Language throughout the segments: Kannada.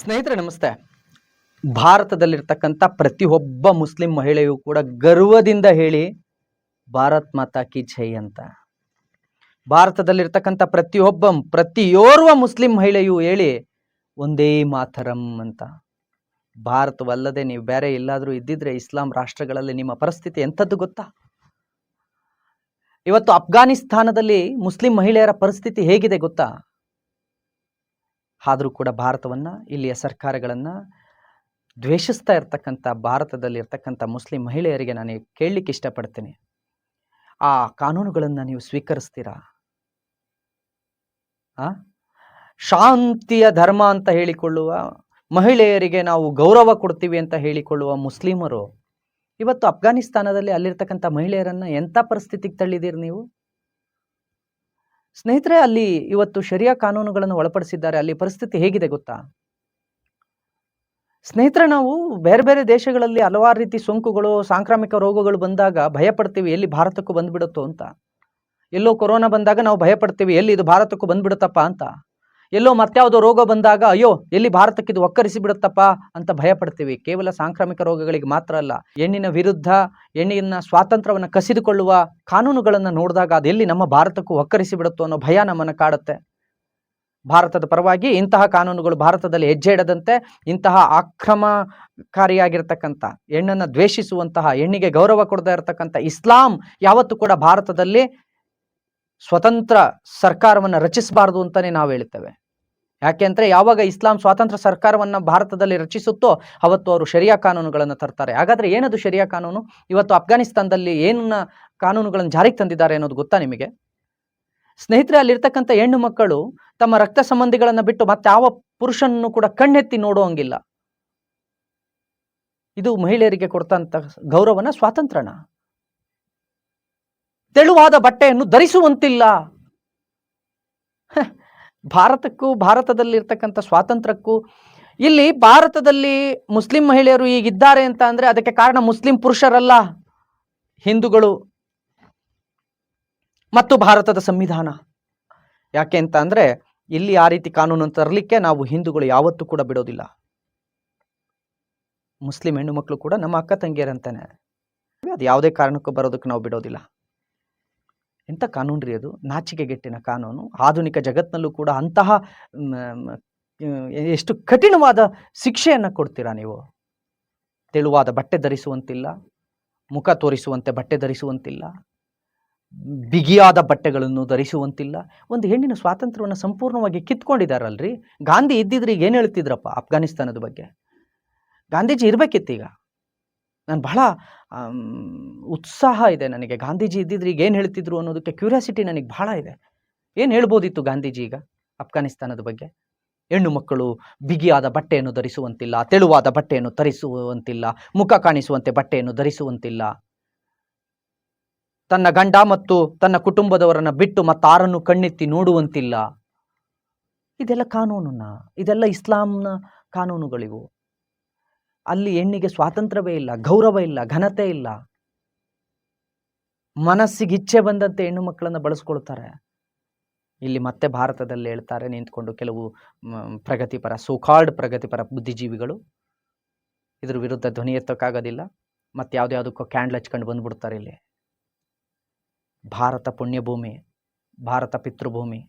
ಸ್ನೇಹಿತರೆ, ನಮಸ್ತೆ. ಭಾರತದಲ್ಲಿರ್ತಕ್ಕಂಥ ಪ್ರತಿಯೊಬ್ಬ ಮುಸ್ಲಿಂ ಮಹಿಳೆಯೂ ಕೂಡ ಗರ್ವದಿಂದ ಹೇಳಿ, ಭಾರತ್ ಮಾತಾ ಕಿ ಜೈ ಅಂತ. ಭಾರತದಲ್ಲಿರ್ತಕ್ಕಂಥ ಪ್ರತಿಯೊಬ್ಬ, ಪ್ರತಿಯೋರ್ವ ಮುಸ್ಲಿಂ ಮಹಿಳೆಯೂ ಹೇಳಿ, ಒಂದೇ ಮಾತರಂ ಅಂತ. ಭಾರತವಲ್ಲದೆ ನೀವು ಬೇರೆ ಎಲ್ಲಾದರೂ ಇದ್ದಿದ್ರೆ ಇಸ್ಲಾಂ ರಾಷ್ಟ್ರಗಳಲ್ಲಿ ನಿಮ್ಮ ಪರಿಸ್ಥಿತಿ ಎಂಥದ್ದು ಗೊತ್ತಾ? ಇವತ್ತು ಅಫ್ಘಾನಿಸ್ತಾನದಲ್ಲಿ ಮುಸ್ಲಿಂ ಮಹಿಳೆಯರ ಪರಿಸ್ಥಿತಿ ಹೇಗಿದೆ ಗೊತ್ತಾ? ಆದರೂ ಕೂಡ ಭಾರತವನ್ನು, ಇಲ್ಲಿಯ ಸರ್ಕಾರಗಳನ್ನು ದ್ವೇಷಿಸ್ತಾ ಇರ್ತಕ್ಕಂಥ ಭಾರತದಲ್ಲಿ ಇರ್ತಕ್ಕಂಥ ಮುಸ್ಲಿಂ ಮಹಿಳೆಯರಿಗೆ ನಾನು ಕೇಳಲಿಕ್ಕೆ ಇಷ್ಟಪಡ್ತೀನಿ. ಆ ಕಾನೂನುಗಳನ್ನು ನೀವು ಸ್ವೀಕರಿಸ್ತೀರಾ? ಆ? ಶಾಂತಿಯ ಧರ್ಮ ಅಂತ ಹೇಳಿಕೊಳ್ಳುವ ಮಹಿಳೆಯರಿಗೆ ನಾವು ಗೌರವ ಕೊಡ್ತೀವಿ ಅಂತ ಹೇಳಿಕೊಳ್ಳುವ ಮುಸ್ಲಿಮರು, ಇವತ್ತು ಅಫ್ಘಾನಿಸ್ತಾನದಲ್ಲಿ ಅಲ್ಲಿರ್ತಕ್ಕಂಥ ಮಹಿಳೆಯರನ್ನು ಎಂಥ ಪರಿಸ್ಥಿತಿಗೆ ತಳ್ಳಿದ್ದೀರಿ ನೀವು? ಸ್ನೇಹಿತರೆ, ಅಲ್ಲಿ ಇವತ್ತು ಶರಿಯಾ ಕಾನೂನುಗಳನ್ನು ಒಳಪಡಿಸಿದ್ದಾರೆ. ಅಲ್ಲಿ ಪರಿಸ್ಥಿತಿ ಹೇಗಿದೆ ಗೊತ್ತಾ? ಸ್ನೇಹಿತರೆ, ನಾವು ಬೇರೆ ಬೇರೆ ದೇಶಗಳಲ್ಲಿ ಹಲವಾರು ರೀತಿ ಸೋಂಕುಗಳು, ಸಾಂಕ್ರಾಮಿಕ ರೋಗಗಳು ಬಂದಾಗ ಭಯಪಡ್ತೀವಿ, ಎಲ್ಲಿ ಭಾರತಕ್ಕೂ ಬಂದ್ಬಿಡುತ್ತೋ ಅಂತ. ಎಲ್ಲೋ ಕೊರೋನಾ ಬಂದಾಗ ನಾವು ಭಯಪಡ್ತೀವಿ, ಎಲ್ಲಿ ಇದು ಭಾರತಕ್ಕೂ ಬಂದ್ಬಿಡುತ್ತಪ್ಪ ಅಂತ. ಎಲ್ಲೋ ಮತ್ಯಾವುದೋ ರೋಗ ಬಂದಾಗ, ಅಯ್ಯೋ, ಎಲ್ಲಿ ಭಾರತಕ್ಕೆ ಇದು ಒಕ್ಕರಿಸಿ ಬಿಡುತ್ತಪ್ಪ ಅಂತ ಭಯ ಪಡ್ತೀವಿ ಕೇವಲ ಸಾಂಕ್ರಾಮಿಕ ರೋಗಗಳಿಗೆ ಮಾತ್ರ ಅಲ್ಲ, ಹೆಣ್ಣಿನ ವಿರುದ್ಧ, ಹೆಣ್ಣಿನ ಸ್ವಾತಂತ್ರ್ಯವನ್ನು ಕಸಿದುಕೊಳ್ಳುವ ಕಾನೂನುಗಳನ್ನು ನೋಡಿದಾಗ ಅದೆಲ್ಲಿ ನಮ್ಮ ಭಾರತಕ್ಕೂ ಒಕ್ಕರಿಸಿ ಬಿಡುತ್ತೋ ಅನ್ನೋ ಭಯ ನಮ್ಮನ್ನು ಕಾಡುತ್ತೆ. ಭಾರತದ ಪರವಾಗಿ ಇಂತಹ ಕಾನೂನುಗಳು ಭಾರತದಲ್ಲಿ ಹೆಜ್ಜೆ ಇಡದಂತೆ ಇಂತಹ ಆಕ್ರಮಕಾರಿಯಾಗಿರ್ತಕ್ಕಂಥ, ಹೆಣ್ಣನ್ನು ದ್ವೇಷಿಸುವಂತಹ, ಹೆಣ್ಣಿಗೆ ಗೌರವ ಕೊಡದೇ ಇರತಕ್ಕಂಥ ಇಸ್ಲಾಂ ಯಾವತ್ತೂ ಕೂಡ ಭಾರತದಲ್ಲಿ ಸ್ವತಂತ್ರ ಸರ್ಕಾರವನ್ನು ರಚಿಸಬಾರದು ಅಂತಲೇ ನಾವು ಹೇಳ್ತೇವೆ. ಯಾಕೆಂದ್ರೆ ಯಾವಾಗ ಇಸ್ಲಾಂ ಸ್ವಾತಂತ್ರ್ಯ ಸರ್ಕಾರವನ್ನ ಭಾರತದಲ್ಲಿ ರಚಿಸುತ್ತೋ ಅವತ್ತು ಅವರು ಶರಿಯಾ ಕಾನೂನುಗಳನ್ನು ತರ್ತಾರೆ. ಹಾಗಾದ್ರೆ ಏನದು ಶರಿಯಾ ಕಾನೂನು? ಇವತ್ತು ಅಫ್ಘಾನಿಸ್ತಾನದಲ್ಲಿ ಏನ ಕಾನೂನುಗಳನ್ನು ಜಾರಿಗೆ ತಂದಿದ್ದಾರೆ ಅನ್ನೋದು ಗೊತ್ತಾ ನಿಮಗೆ? ಸ್ನೇಹಿತರೆ, ಅಲ್ಲಿರ್ತಕ್ಕಂಥ ಹೆಣ್ಣು ಮಕ್ಕಳು ತಮ್ಮ ರಕ್ತ ಸಂಬಂಧಿಗಳನ್ನ ಬಿಟ್ಟು ಮತ್ತೆ ಯಾವ ಪುರುಷನನ್ನು ಕೂಡ ಕಣ್ಣೆತ್ತಿ ನೋಡುವಂಗಿಲ್ಲ ಇದು ಮಹಿಳೆಯರಿಗೆ ಕೊಡ್ತಂತ ಗೌರವನ ಸ್ವಾತಂತ್ರ್ಯನ. ತೆಳುವಾದ ಬಟ್ಟೆಯನ್ನು ಧರಿಸುವಂತಿಲ್ಲ. ಭಾರತಕ್ಕೂ, ಭಾರತದಲ್ಲಿರ್ತಕ್ಕಂಥ ಸ್ವಾತಂತ್ರ್ಯಕ್ಕೂ, ಇಲ್ಲಿ ಭಾರತದಲ್ಲಿ ಮುಸ್ಲಿಂ ಮಹಿಳೆಯರು ಈಗಿದ್ದಾರೆ ಅಂತ ಅಂದರೆ ಅದಕ್ಕೆ ಕಾರಣ ಮುಸ್ಲಿಂ ಪುರುಷರಲ್ಲ, ಹಿಂದೂಗಳು ಮತ್ತು ಭಾರತದ ಸಂವಿಧಾನ. ಯಾಕೆ ಅಂತ ಅಂದರೆ ಇಲ್ಲಿ ಆ ರೀತಿ ಕಾನೂನು ತರಲಿಕ್ಕೆ ನಾವು ಹಿಂದೂಗಳು ಯಾವತ್ತೂ ಕೂಡ ಬಿಡೋದಿಲ್ಲ. ಮುಸ್ಲಿಂ ಹೆಣ್ಣು ಮಕ್ಕಳು ಕೂಡ ನಮ್ಮ ಅಕ್ಕ ತಂಗಿಯರಂತಾನೆ. ಅದು ಯಾವುದೇ ಕಾರಣಕ್ಕೂ ಬರೋದಕ್ಕೆ ನಾವು ಬಿಡೋದಿಲ್ಲ. ಎಂಥ ಕಾನೂನು ರೀ ಅದು? ನಾಚಿಕೆಗೆಟ್ಟಿನ ಕಾನೂನು. ಆಧುನಿಕ ಜಗತ್ತಿನಲ್ಲೂ ಕೂಡ ಅಂತಹ ಎಷ್ಟು ಕಠಿಣವಾದ ಶಿಕ್ಷೆಯನ್ನು ಕೊಡ್ತೀರಾ ನೀವು? ತೆಳುವಾದ ಬಟ್ಟೆ ಧರಿಸುವಂತಿಲ್ಲ, ಮುಖ ತೋರಿಸುವಂತೆ ಬಟ್ಟೆ ಧರಿಸುವಂತಿಲ್ಲ, ಬಿಗಿಯಾದ ಬಟ್ಟೆಗಳನ್ನು ಧರಿಸುವಂತಿಲ್ಲ. ಒಂದು ಹೆಣ್ಣಿನ ಸ್ವಾತಂತ್ರ್ಯವನ್ನು ಸಂಪೂರ್ಣವಾಗಿ ಕಿತ್ಕೊಂಡಿದ್ದಾರಲ್ರಿ ಗಾಂಧಿ ಇದ್ದಿದ್ರೆ ಈಗ ಏನು ಹೇಳ್ತಿದ್ರಪ್ಪ ಅಫ್ಘಾನಿಸ್ತಾನದ ಬಗ್ಗೆ? ಗಾಂಧೀಜಿ ಇರಬೇಕಿತ್ತೀಗ? ನಾನು ಬಹಳ ಉತ್ಸಾಹ ಇದೆ ನನಗೆ. ಗಾಂಧೀಜಿ ಇದ್ದಿದ್ರೆ ಈಗ ಏನು ಹೇಳ್ತಿದ್ರು ಅನ್ನೋದಕ್ಕೆ ಕ್ಯೂರಿಯಾಸಿಟಿ ನನಗೆ ಬಹಳ ಇದೆ. ಏನು ಹೇಳ್ಬೋದಿತ್ತು ಗಾಂಧೀಜಿ ಈಗ ಅಫ್ಘಾನಿಸ್ತಾನದ ಬಗ್ಗೆ? ಹೆಣ್ಣು ಮಕ್ಕಳು ಬಿಗಿಯಾದ ಬಟ್ಟೆಯನ್ನು ಧರಿಸುವಂತಿಲ್ಲ, ತೆಳುವಾದ ಬಟ್ಟೆಯನ್ನು ಧರಿಸುವಂತಿಲ್ಲ ಮುಖ ಕಾಣಿಸುವಂತೆ ಬಟ್ಟೆಯನ್ನು ಧರಿಸುವಂತಿಲ್ಲ. ತನ್ನ ಗಂಡ ಮತ್ತು ತನ್ನ ಕುಟುಂಬದವರನ್ನು ಬಿಟ್ಟು ಮತ್ತಾರನ್ನು ಕಣ್ಣೆತ್ತಿ ನೋಡುವಂತಿಲ್ಲ. ಇದೆಲ್ಲ ಕಾನೂನನ್ನ, ಇದೆಲ್ಲ ಇಸ್ಲಾಂನ ಕಾನೂನುಗಳಿವು. ಅಲ್ಲಿ ಹೆಣ್ಣಿಗೆ ಸ್ವಾತಂತ್ರ್ಯವೇ ಇಲ್ಲ, ಗೌರವ ಇಲ್ಲ, ಘನತೆ ಇಲ್ಲ. ಮನಸ್ಸಿಗೆ ಇಚ್ಛೆ ಬಂದಂತೆ ಹೆಣ್ಣು ಮಕ್ಕಳನ್ನು ಬಳಸ್ಕೊಳ್ತಾರೆ. ಇಲ್ಲಿ ಮತ್ತೆ ಭಾರತದಲ್ಲಿ ಹೇಳ್ತಾರೆ, ನಿಂತ್ಕೊಂಡು ಕೆಲವು ಪ್ರಗತಿಪರ ಸೋಕಾಲ್ಡ್ ಪ್ರಗತಿಪರ ಬುದ್ಧಿಜೀವಿಗಳು. ಇದ್ರ ವಿರುದ್ಧ ಧ್ವನಿ ಎತ್ತಕ್ಕಾಗೋದಿಲ್ಲ. ಮತ್ತೆ ಯಾವ್ದ್ಯಾವುದಕ್ಕೋ ಕ್ಯಾಂಡ್ಲ್ ಹಚ್ಕೊಂಡು ಬಂದ್ಬಿಡ್ತಾರೆ ಇಲ್ಲಿ. ಭಾರತ ಪುಣ್ಯಭೂಮಿ, ಭಾರತ ಪಿತೃಭೂಮಿ.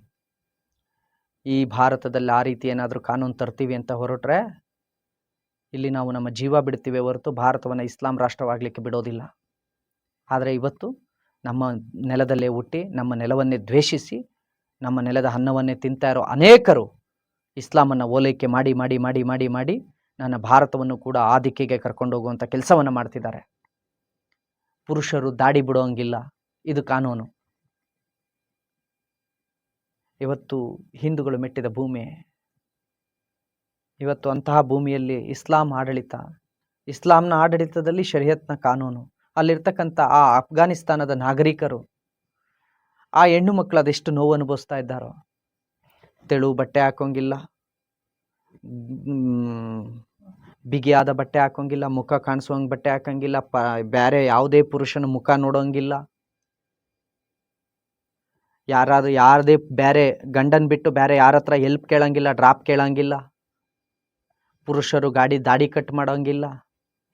ಈ ಭಾರತದಲ್ಲಿ ಆ ರೀತಿ ಏನಾದರೂ ಕಾನೂನು ತರ್ತೀವಿ ಅಂತ ಹೊರಟ್ರೆ ಇಲ್ಲಿ ನಾವು ನಮ್ಮ ಜೀವ ಬಿಡ್ತೀವಿ ಹೊರತು ಭಾರತವನ್ನು ಇಸ್ಲಾಂ ರಾಷ್ಟ್ರವಾಗಲಿಕ್ಕೆ ಬಿಡೋದಿಲ್ಲ. ಆದರೆ ಇವತ್ತು ನಮ್ಮ ನೆಲದಲ್ಲೇ ಹುಟ್ಟಿ, ನಮ್ಮ ನೆಲವನ್ನೇ ದ್ವೇಷಿಸಿ, ನಮ್ಮ ನೆಲದ ಅನ್ನವನ್ನೇ ತಿಂತಾ ಇರೋ ಅನೇಕರು ಇಸ್ಲಾಮನ್ನು ಓಲೈಕೆ ಮಾಡಿ ಮಾಡಿ ಮಾಡಿ ಮಾಡಿ ಮಾಡಿ ನನ್ನ ಭಾರತವನ್ನು ಕೂಡ ಆ ದಿಕ್ಕಿಗೆ ಕರ್ಕೊಂಡು ಹೋಗುವಂಥ ಕೆಲಸವನ್ನು ಮಾಡ್ತಿದ್ದಾರೆ. ಪುರುಷರು ದಾಡಿ ಬಿಡೋಂಗಿಲ್ಲ. ಇದು ಕಾನೂನು. ಇವತ್ತು ಹಿಂದೂಗಳು ಮೆಟ್ಟಿದ ಭೂಮಿ ಇವತ್ತು ಅಂತಹ ಭೂಮಿಯಲ್ಲಿ ಇಸ್ಲಾಂ ಆಡಳಿತ, ಇಸ್ಲಾಂನ ಆಡಳಿತದಲ್ಲಿ ಶರಿಯತ್ನ ಕಾನೂನು, ಅಲ್ಲಿರ್ತಕ್ಕಂಥ ಆ ಅಫ್ಘಾನಿಸ್ತಾನದ ನಾಗರಿಕರು, ಆ ಹೆಣ್ಣು ಮಕ್ಕಳು ಅದೆಷ್ಟು ನೋವು ಅನುಭವಿಸ್ತಾ ಇದ್ದಾರೋ? ತೆಳು ಬಟ್ಟೆ ಹಾಕೋಂಗಿಲ್ಲ ಬಿಗಿಯಾದ ಬಟ್ಟೆ ಹಾಕೋಂಗಿಲ್ಲ, ಮುಖ ಕಾಣಿಸುವಂಗೆ ಬಟ್ಟೆ ಹಾಕೋಂಗಿಲ್ಲ, ಪ ಬೇರೆ ಯಾವುದೇ ಪುರುಷನ ಮುಖ ನೋಡೋಂಗಿಲ್ಲ. ಯಾರಾದ್ರೂ, ಯಾರದೇ ಬೇರೆ ಗಂಡನ್ ಬಿಟ್ಟು ಬೇರೆ ಯಾರ ಹತ್ರ ಹೆಲ್ಪ್ ಕೇಳಂಗಿಲ್ಲ ಡ್ರಾಪ್ ಕೇಳಂಗಿಲ್ಲ. ಪುರುಷರು ಗಾಡಿ ದಾಡಿ ಕಟ್ ಮಾಡೋಂಗಿಲ್ಲ.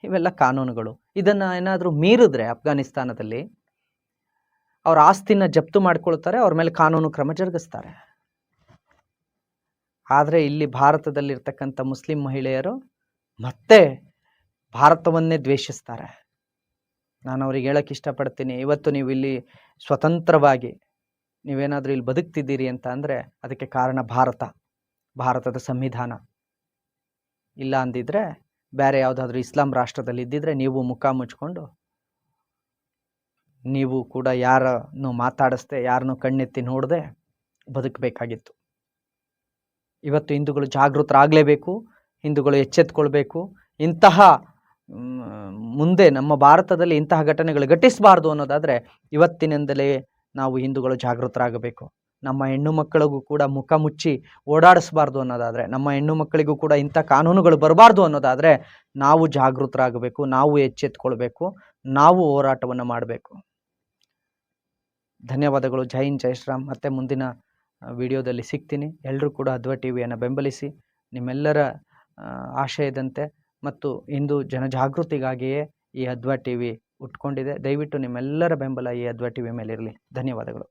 ಇವೆಲ್ಲ ಕಾನೂನುಗಳು. ಇದನ್ನು ಏನಾದರೂ ಮೀರಿದ್ರೆ ಅಫ್ಘಾನಿಸ್ತಾನದಲ್ಲಿ, ಅವ್ರ ಆಸ್ತಿನ ಜಪ್ತು ಮಾಡ್ಕೊಳ್ತಾರೆ, ಅವ್ರ ಮೇಲೆ ಕಾನೂನು ಕ್ರಮ ಜರುಗಿಸ್ತಾರೆ. ಆದರೆ ಇಲ್ಲಿ ಭಾರತದಲ್ಲಿರ್ತಕ್ಕಂಥ ಮುಸ್ಲಿಂ ಮಹಿಳೆಯರು ಮತ್ತೆ ಭಾರತವನ್ನೇ ದ್ವೇಷಿಸ್ತಾರೆ. ನಾನು ಅವ್ರಿಗೆ ಹೇಳಕ್ಕೆ ಇಷ್ಟಪಡ್ತೀನಿ. ಇವತ್ತು ನೀವು ಇಲ್ಲಿ ಸ್ವತಂತ್ರವಾಗಿ ನೀವೇನಾದರೂ ಇಲ್ಲಿ ಬದುಕ್ತಿದ್ದೀರಿ ಅಂತ ಅಂದರೆ ಅದಕ್ಕೆ ಕಾರಣ ಭಾರತ, ಭಾರತದ ಸಂವಿಧಾನ. ಇಲ್ಲ ಅಂದಿದ್ರೆ ಬೇರೆ ಯಾವುದಾದ್ರೂ ಇಸ್ಲಾಂ ರಾಷ್ಟ್ರದಲ್ಲಿ ಇದ್ದಿದ್ರೆ ನೀವು ಮುಖ ಮುಚ್ಕೊಂಡು ನೀವು ಕೂಡ ಯಾರನ್ನು ಮಾತಾಡಿಸ್ದೆ, ಯಾರನ್ನು ಕಣ್ಣೆತ್ತಿ ನೋಡದೆ ಬದುಕಬೇಕಾಗಿತ್ತು. ಇವತ್ತು ಹಿಂದೂಗಳು ಜಾಗೃತರಾಗಲೇಬೇಕು, ಹಿಂದೂಗಳು ಎಚ್ಚೆತ್ಕೊಳ್ಬೇಕು. ಇಂತಹ ಮುಂದೆ ನಮ್ಮ ಭಾರತದಲ್ಲಿ ಇಂತಹ ಘಟನೆಗಳು ಘಟಿಸಬಾರ್ದು ಅನ್ನೋದಾದರೆ ಇವತ್ತಿನಿಂದಲೇ ನಾವು ಹಿಂದೂಗಳು ಜಾಗೃತರಾಗಬೇಕು. ನಮ್ಮ ಹೆಣ್ಣು ಮಕ್ಕಳಿಗೂ ಕೂಡ ಮುಖ ಮುಚ್ಚಿ ಓಡಾಡಿಸ್ಬಾರ್ದು ಅನ್ನೋದಾದರೆ, ನಮ್ಮ ಹೆಣ್ಣು ಮಕ್ಕಳಿಗೂ ಕೂಡ ಇಂಥ ಕಾನೂನುಗಳು ಬರಬಾರ್ದು ಅನ್ನೋದಾದರೆ ನಾವು ಜಾಗೃತರಾಗಬೇಕು, ನಾವು ಎಚ್ಚೆತ್ಕೊಳ್ಬೇಕು, ನಾವು ಹೋರಾಟವನ್ನು ಮಾಡಬೇಕು. ಧನ್ಯವಾದಗಳು. ಜೈ ಹಿಂದ್, ಜೈ ಶ್ರೀರಾಮ್. ಮತ್ತೆ ಮುಂದಿನ ವಿಡಿಯೋದಲ್ಲಿ ಸಿಗ್ತೀನಿ. ಎಲ್ಲರೂ ಕೂಡ ಅದ್ವ ಟಿ ವಿಯನ್ನು ಬೆಂಬಲಿಸಿ, ನಿಮ್ಮೆಲ್ಲರ ಆಶಯದಂತೆ ಮತ್ತು ಇಂದು ಜನಜಾಗೃತಿಗಾಗಿಯೇ ಈ ಅದ್ವ ಟಿ ವಿ ಉಟ್ಕೊಂಡಿದೆ. ದಯವಿಟ್ಟು ನಿಮ್ಮೆಲ್ಲರ ಬೆಂಬಲ ಈ ಅದ್ವ ಟಿ ವಿ ಮೇಲಿರಲಿ. ಧನ್ಯವಾದಗಳು.